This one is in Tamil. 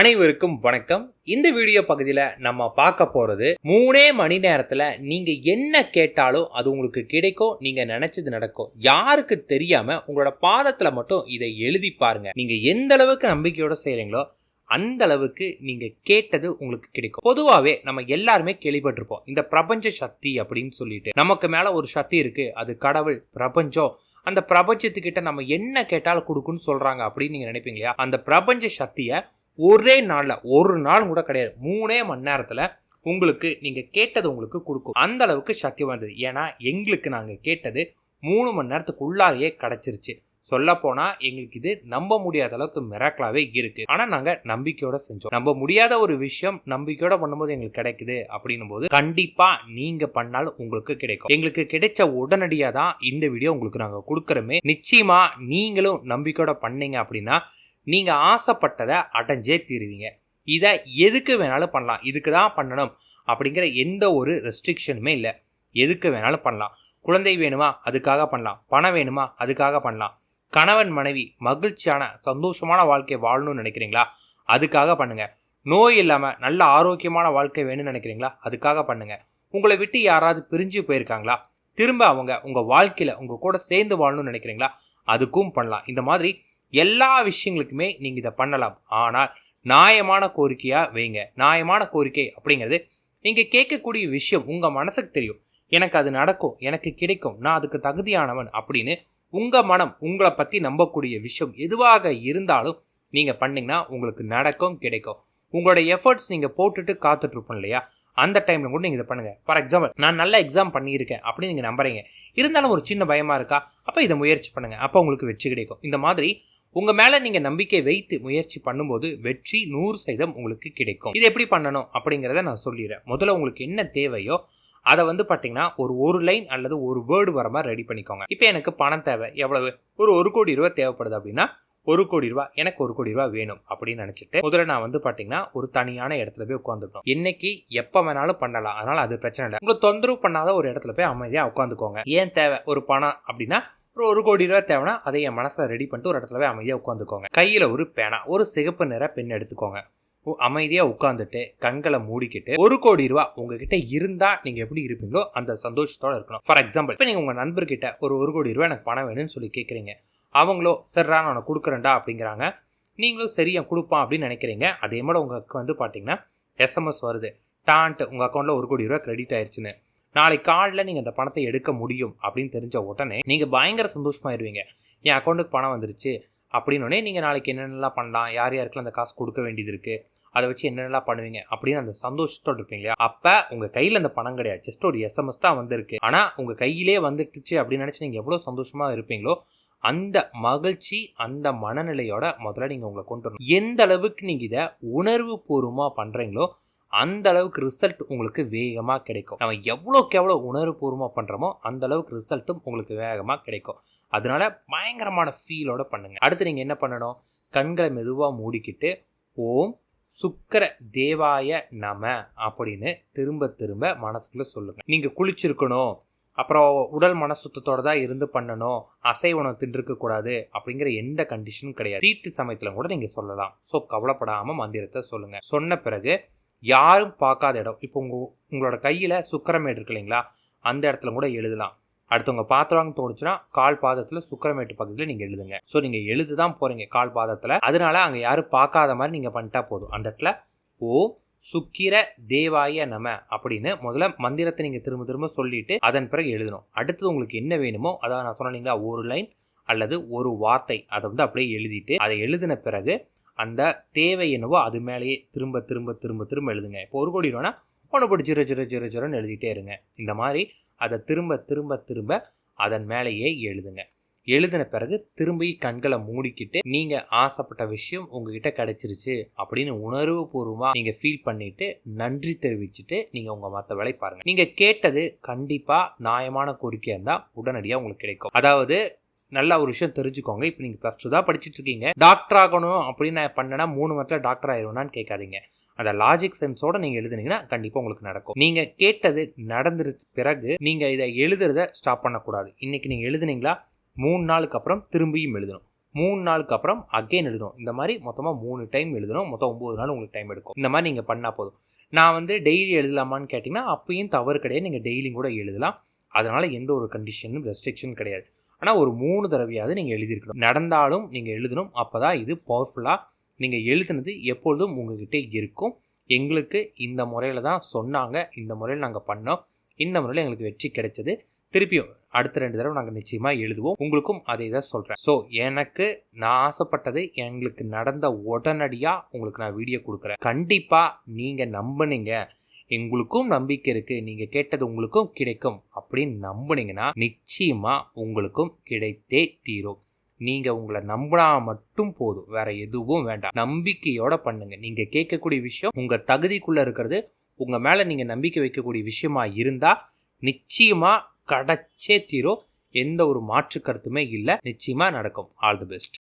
அனைவருக்கும் வணக்கம். இந்த வீடியோ பகுதியில் நம்ம பார்க்க போகிறது மூணே மணி நேரத்தில் நீங்கள் என்ன கேட்டாலும் அது உங்களுக்கு கிடைக்கும் நீங்கள் நினச்சது நடக்கும். யாருக்கு தெரியாமல் உங்களோட பாதத்தில் மட்டும் இதை எழுதி பாருங்கள் நீங்கள் எந்த அளவுக்கு நம்பிக்கையோடு செய்கிறீங்களோ அந்த அளவுக்கு நீங்கள் கேட்டது உங்களுக்கு கிடைக்கும். பொதுவாகவே நம்ம எல்லாருமே கேள்விப்பட்டிருப்போம் இந்த பிரபஞ்ச சக்தி அப்படின்னு சொல்லிட்டு. நமக்கு மேலே ஒரு சக்தி இருக்கு அது கடவுள் பிரபஞ்சம். அந்த பிரபஞ்சத்துக்கிட்ட நம்ம என்ன கேட்டாலும் கொடுக்குன்னு சொல்கிறாங்க அப்படின்னு நீங்கள் நினைப்பீங்க இல்லையா? அந்த பிரபஞ்ச சக்தியை ஒரே நாளில் ஒரு நாள் கூட கிடையாது. மூணே மணி நேரத்தில் உங்களுக்கு நீங்கள் கேட்டது உங்களுக்கு கொடுக்கும். அந்த அளவுக்கு சக்தி வந்தது ஏன்னா எங்களுக்கு நாங்கள் கேட்டது மூணு மணி நேரத்துக்கு கிடச்சிருச்சு. கிடைச்சிருச்சு எங்களுக்கு இது நம்ப முடியாத அளவுக்கு மிராக்கலாகவே இருக்குது ஆனால் நாங்கள் நம்பிக்கையோட செஞ்சோம். நம்ப முடியாத ஒரு விஷயம் நம்பிக்கையோட பண்ணும்போது எங்களுக்கு கிடைக்குது அப்படின்னும் போது கண்டிப்பாக நீங்கள் பண்ணாலும் உங்களுக்கு கிடைக்கும். எங்களுக்கு கிடைச்ச உடனடியாக தான் இந்த வீடியோ உங்களுக்கு நாங்கள் கொடுக்குறோமே. நிச்சயமாக நீங்களும் நம்பிக்கையோட பண்ணீங்க அப்படின்னா நீங்கள் ஆசைப்பட்டதை அடைஞ்சே தீருவீங்க. இதை எதுக்கு வேணாலும் பண்ணலாம். இதுக்கு தான் பண்ணணும் அப்படிங்கிற எந்த ஒரு ரெஸ்ட்ரிக்ஷனுமே இல்லை. எதுக்கு வேணாலும் பண்ணலாம். குழந்தை வேணுமா? அதுக்காக பண்ணலாம். பணம் வேணுமா? அதுக்காக பண்ணலாம். கணவன் மனைவி மகிழ்ச்சியான சந்தோஷமான வாழ்க்கை வாழணும்னு நினைக்கிறீங்களா? அதுக்காக பண்ணுங்கள் நோய் இல்லாமல் நல்ல ஆரோக்கியமான வாழ்க்கை வேணும்னு நினைக்கிறீங்களா? அதுக்காக பண்ணுங்கள் உங்களை விட்டு யாராவது பிரிஞ்சு போயிருக்காங்களா? திரும்ப அவங்க உங்கள் வாழ்க்கையில் உங்கள் கூட சேர்ந்து வாழணும்னு நினைக்கிறீங்களா? அதுக்கும் பண்ணலாம். இந்த மாதிரி எல்லா விஷயங்களுக்குமே நீங்கள் இதை பண்ணலாம். ஆனால் நியாயமான கோரிக்கையாக வைங்க. நியாயமான கோரிக்கை அப்படிங்கிறது நீங்கள் கேட்கக்கூடிய விஷயம் உங்கள் மனசுக்கு தெரியும். எனக்கு அது நடக்கும் எனக்கு கிடைக்கும் நான் அதுக்கு தகுதியானவன் அப்படின்னு உங்கள் மனம் உங்களை பற்றி நம்பக்கூடிய விஷயம் எதுவாக இருந்தாலும் நீங்கள் பண்ணிங்கன்னா உங்களுக்கு நடக்கும் கிடைக்கும். உங்களோட எஃபர்ட்ஸ் நீங்கள் போட்டுட்டு காத்துட்ருப்போம் இல்லையா? அந்த டைமில் கூட நீங்கள் இதை பண்ணுங்கள் ஃபார் எக்ஸாம்பிள் நான் நல்ல எக்ஸாம் பண்ணியிருக்கேன் அப்படின்னு நீங்கள் நம்புறீங்க. இருந்தாலும் ஒரு சின்ன பயமாக இருக்கா? அப்போ இதை முயற்சி பண்ணுங்கள் அப்போ உங்களுக்கு வெற்றி கிடைக்கும். இந்த மாதிரி உங்கள் மேலே நீங்கள் நம்பிக்கை வைத்து முயற்சி பண்ணும்போது வெற்றி நூறு சதவீதம் உங்களுக்கு கிடைக்கும். இது எப்படி பண்ணணும் அப்படிங்கிறத நான் சொல்லிடுறேன். முதல்ல உங்களுக்கு என்ன தேவையோ அதை வந்து பார்த்தீங்கன்னா ஒரு ஒரு லைன் அல்லது ஒரு வேர்டு வர மாதிரி ரெடி பண்ணிக்கோங்க. இப்போ எனக்கு பணம் தேவை. எவ்வளவு? ஒரு ஒரு கோடி ரூபா தேவைப்படுது அப்படின்னா ஒரு கோடி ரூபா எனக்கு ஒரு கோடி ரூபாய் வேணும் அப்படின்னு நினச்சிட்டு முதல்ல நான் வந்து பார்த்தீங்கன்னா ஒரு தனியான இடத்துல போய் உட்காந்துக்கணும் இன்னைக்கு எப்போ வேணாலும் பண்ணலாம். அதனால அது பிரச்சனை இல்லை. உங்களை தொந்தரவு பண்ணாத ஒரு இடத்துல போய் அமைதியாக உட்காந்துக்கோங்க ஏன் தேவை? ஒரு பணம் அப்படின்னா ஒரு ஒரு கோடி ரூபா தேவைன்னா அதை என் மனசில் ரெடி பண்ணிட்டு ஒரு இடத்துல போய் அமைதியாக உட்காந்துக்கோங்க. கையில் ஒரு பேனா ஒரு சிகப்பு நிற பெண் எடுத்துக்கோங்க. அமைதியாக உட்காந்துட்டு கண்களை மூடிக்கிட்டு ஒரு கோடி ரூபா உங்ககிட்ட இருந்தால் நீங்கள் எப்படி இருப்பீங்களோ அந்த சந்தோஷத்தோடு இருக்கணும். ஃபார் எக்ஸாம்பிள் இப்போ நீங்கள் உங்கள் நண்பர்கிட்ட ஒரு ஒரு கோடி ரூபா எனக்கு பணம் வேணும்னு சொல்லி கேட்குறீங்க அவங்களோ சரிடா நான் உனக்கு கொடுக்குறேன்டா அப்படிங்கிறாங்க. நீங்களும் சரியா கொடுப்பான் அப்படின்னு நினைக்கிறீங்க. அதே மாதிரி உங்களுக்கு வந்து பார்த்தீங்கன்னா எஸ்எம்எஸ் வருது. டான்ட்டு உங்கள் அக்கௌண்ட்டில் ஒரு கோடி ரூபா கிரெடிட் ஆயிடுச்சுன்னு நாளைக்கு காலில் நீங்கள் அந்த பணத்தை எடுக்க முடியும் அப்படின்னு தெரிஞ்ச உடனே நீங்கள் பயங்கர சந்தோஷமாயிருவீங்க. என் அக்கௌண்ட்டுக்கு பணம் வந்துருச்சு. அப்படின்னோடனே நீங்கள் நாளைக்கு என்னென்னலாம் பண்ணலாம் யார் யாருக்கெல்லாம் அந்த காசு கொடுக்க வேண்டியது இருக்குது அதை வச்சு என்னென்னலாம் பண்ணுவீங்க அப்படின்னு அந்த சந்தோஷத்தோடு இருப்பீங்க இல்லையா? அப்போ உங்கள் கையில் அந்த பணம் கிடையாது. ஜஸ்ட் ஒரு எஸ்எம்எஸ் தான் வந்திருக்கு. ஆனால் உங்கள் கையிலே வந்துட்டுச்சு அப்படின்னு நினச்சி நீங்கள் எவ்வளோ சந்தோஷமாக இருப்பீங்களோ அந்த மகிழ்ச்சி அந்த மனநிலையோட முதல்ல நீங்கள் உங்களை கொண்டு வரணும். எந்த அளவுக்கு நீங்கள் இதை உணர்வு பூர்வமாக பண்ணுறீங்களோ அந்த அளவுக்கு ரிசல்ட் உங்களுக்கு வேகமாக கிடைக்கும். நம்ம எவ்வளோக்கு எவ்வளோ உணர்வுபூர்வமாக பண்ணுறோமோ அந்த அளவுக்கு ரிசல்ட்டும் உங்களுக்கு வேகமாக கிடைக்கும். அதனால பயங்கரமான ஃபீலோட பண்ணுங்க. அடுத்து நீங்கள் என்ன பண்ணணும்? கண்களை மெதுவாக மூடிக்கிட்டு ஓம் சுக்கர தேவாய நம அப்படின்னு திரும்ப திரும்ப மனசுக்குள்ள சொல்லுங்க. நீங்க குளிச்சிருக்கணும் அப்புறம் உடல் மன சுத்தத்தோட தான் இருந்து பண்ணணும் அசை உணவு தின்றுக்க கூடாது அப்படிங்கிற எந்த கண்டிஷனும் கிடையாது. தீட்டு சமயத்துல கூட நீங்க சொல்லலாம். ஸோ கவலைப்படாம மந்திரத்தை சொல்லுங்க. சொன்ன பிறகு யாரும் பார்க்காத இடம். இப்போ உங்கள் உங்களோட கையில் சுக்கரமேடு இருக்கு இல்லைங்களா? அந்த இடத்துல கூட எழுதலாம். அடுத்தவங்க பாத்திரவாங்க தோணுச்சுன்னா கால் பாதத்தில் சுக்கரமேட்டு பக்கத்தில் நீங்கள் எழுதுங்க. ஸோ நீங்கள் எழுது தான் போகிறீங்க கால் பாதத்தில். அதனால அங்கே யாரும் பார்க்காத மாதிரி நீங்கள் பண்ணிட்டா போதும். அந்த இடத்துல ஓம் சுக்கிர தேவாய நம அப்படின்னு முதல்ல மந்திரத்தை நீங்கள் திரும்ப திரும்ப சொல்லிட்டு அதன் பிறகு எழுதணும். அடுத்தது உங்களுக்கு என்ன வேணுமோ அதாவது நான் சொன்னீங்களா ஒரு லைன் அல்லது ஒரு வார்த்தை அதை வந்து அப்படியே எழுதிட்டு அதை எழுதின பிறகு அந்த தேவை என்னவோ அது மேலேயே திரும்ப திரும்ப திரும்ப திரும்ப எழுதுங்க. இப்போ ஒரு கோடி ரூபானா ஒன்று போட்டு ஜிரோ ஜிரோ ஜிரோ ஜிரோன்னு எழுதிட்டே இருங்க. இந்த மாதிரி அதை திரும்ப திரும்ப திரும்ப அதன் மேலேயே எழுதுங்க. எழுதின பிறகு திரும்பி கண்களை மூடிக்கிட்டு நீங்கள் ஆசைப்பட்ட விஷயம் உங்ககிட்ட கிடைச்சிருச்சு அப்படின்னு உணர்வு பூர்வமாக நீங்கள் ஃபீல் பண்ணிட்டு நன்றி தெரிவிச்சுட்டு நீங்கள் உங்கள் மற்ற வேலை பாருங்கள் நீங்கள் கேட்டது கண்டிப்பாக நியாயமான கோரிக்கை இருந்தால் உடனடியாக உங்களுக்கு கிடைக்கும். அதாவது நல்ல ஒரு விஷயம் தெரிஞ்சுக்கோங்க. இப்போ நீங்கள் ப்ளஸ் டூ தான் படிச்சுட்டு இருக்கீங்க டாக்டர் ஆகணும் அப்படின்னு நான் பண்ணேன்னா மூணு மரத்தில் டாக்டர் ஆயிரும்னான்னு கேட்காதீங்க. அந்த லாஜிக் சென்ஸோட நீங்கள் எழுதுனீங்கன்னா கண்டிப்பாக உங்களுக்கு நடக்கும். நீங்கள் கேட்டது நடந்துருச்சு பிறகு நீங்கள் இதை எழுதுறத ஸ்டாப் பண்ணக்கூடாது. இன்னைக்கு நீங்கள் எழுதுனீங்களா? மூணு நாளுக்கு அப்புறம் திரும்பியும் எழுதணும். மூணு நாளுக்கு அப்புறம் அகைன் எழுதணும். இந்த மாதிரி மொத்தமாக மூணு டைம் எழுதணும். மொத்தம் ஒம்பது நாள் உங்களுக்கு டைம் எடுக்கும். இந்த மாதிரி நீங்கள் பண்ணால் போதும். நான் வந்து டெய்லி எழுதலாமான்னு கேட்டிங்கன்னா அப்பயும் தவறு கிடையாது. நீங்கள் டெய்லியும் கூட எழுதலாம். அதனால் எந்த ஒரு கண்டிஷனும் ரெஸ்ட்ரிக்ஷன் கிடையாது. ஆனால் ஒரு மூணு தடவையாவது நீங்கள் எழுதியிருக்கணும். நடந்தாலும் நீங்கள் எழுதணும். அப்போ தான் இது பவர்ஃபுல்லாக நீங்கள் எழுதுனது எப்பொழுதும் உங்ககிட்ட இருக்கும். எங்களுக்கு இந்த முறையில் தான் சொன்னாங்க. இந்த முறையில் நாங்கள் பண்ணோம். இந்த முறையில் எங்களுக்கு வெற்றி கிடைச்சது. திருப்பியும் அடுத்த ரெண்டு தடவை நாங்கள் நிச்சயமாக எழுதுவோம். உங்களுக்கும் அதே தான் சொல்கிறேன் ஸோ எனக்கு நான் ஆசைப்பட்டது எங்களுக்கு நடந்த உடனடியாக உங்களுக்கு நான் வீடியோ கொடுக்குறேன். கண்டிப்பாக நீங்கள் நம்புனீங்க. எங்களுக்கும் நம்பிக்கை இருக்குது நீங்கள் கேட்டது உங்களுக்கும் கிடைக்கும். அப்படின்னு நம்புனீங்கன்னா நிச்சயமாக உங்களுக்கும் கிடைத்தே தீரும். நீங்கள் உங்களை நம்பினா மட்டும் போதும். வேற எதுவும் வேண்டாம். நம்பிக்கையோட பண்ணுங்க. நீங்கள் கேட்கக்கூடிய விஷயம் உங்கள் தகுதிக்குள்ளே இருக்கிறது உங்கள் மேலே நீங்கள் நம்பிக்கை வைக்கக்கூடிய விஷயமா இருந்தால் நிச்சயமாக கிடைச்சே தீரும். எந்த ஒரு மாற்று கருத்துமே இல்லை. நிச்சயமாக நடக்கும். All the best.